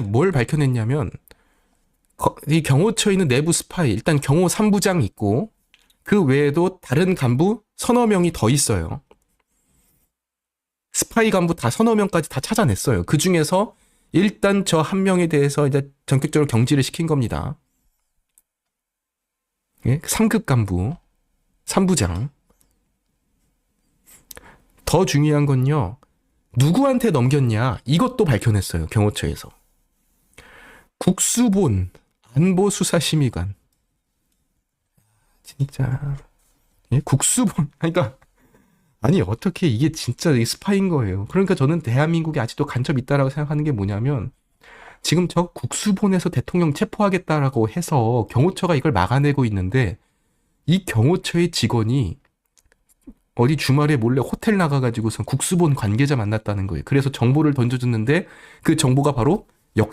뭘 밝혀냈냐면 거- 이 경호처에 있는 내부 스파이 일단 경호 3부장 있고 그 외에도 다른 간부 서너 명이 더 있어요. 스파이 간부 다 서너 명까지 다 찾아냈어요. 그 중에서 일단 저 한 명에 대해서 이제 전격적으로 경질을 시킨 겁니다. 예? 3급 간부, 3부장. 더 중요한 건요. 누구한테 넘겼냐? 이것도 밝혀냈어요. 경호처에서. 국수본 안보수사심의관. 진짜. 예? 국수본. 그러니까 아니 어떻게 이게 진짜 이 스파인 거예요. 그러니까 저는 대한민국에 아직도 간첩 있다라고 생각하는 게 뭐냐면 지금 저 국수본에서 대통령 체포하겠다라고 해서 경호처가 이걸 막아내고 있는데 이 경호처의 직원이 어디 주말에 몰래 호텔 나가가지고선 국수본 관계자 만났다는 거예요. 그래서 정보를 던져줬는데 그 정보가 바로